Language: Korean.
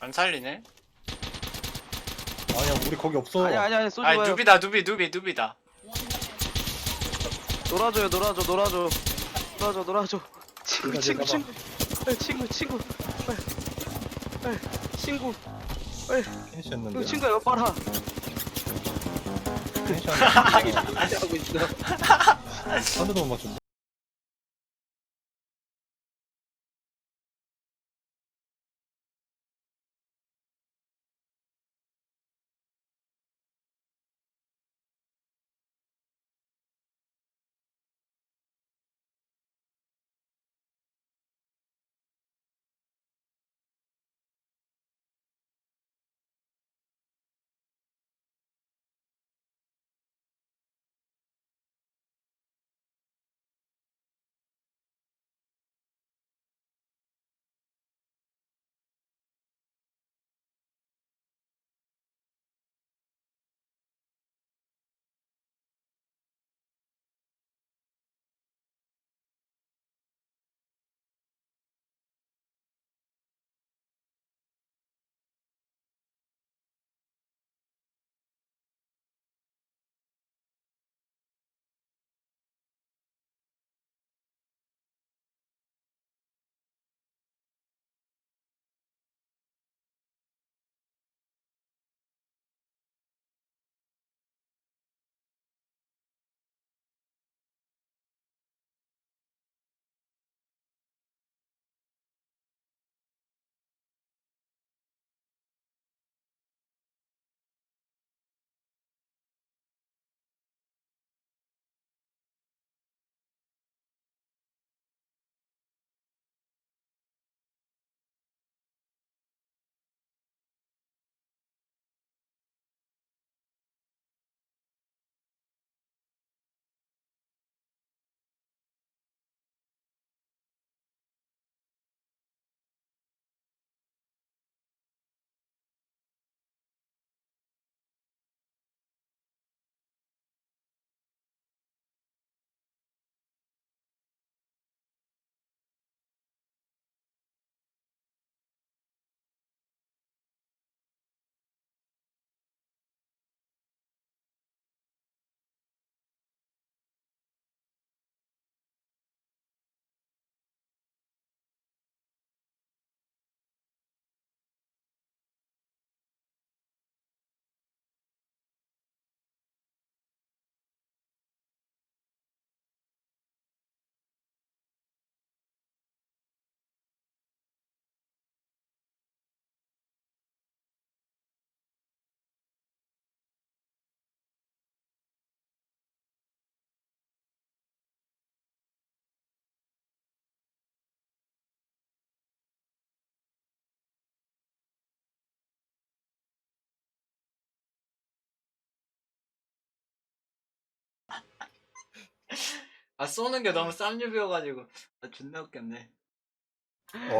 안 살리네? 아니야 우리 거기 없어 아니 아니 아니 쏘지 아니 마요. 누비다 누비 누비 누비다 놀아줘요 놀아줘 놀아줘 놀아줘 놀아줘. 친구 친구 친구. 에이, 친구 친구. 에이, 에이, 친구. 그 친구야 이거 봐라. 대도 못 맞춘다 아 쏘는 게 너무 쌈유비여가지고. 아 존나 웃겼네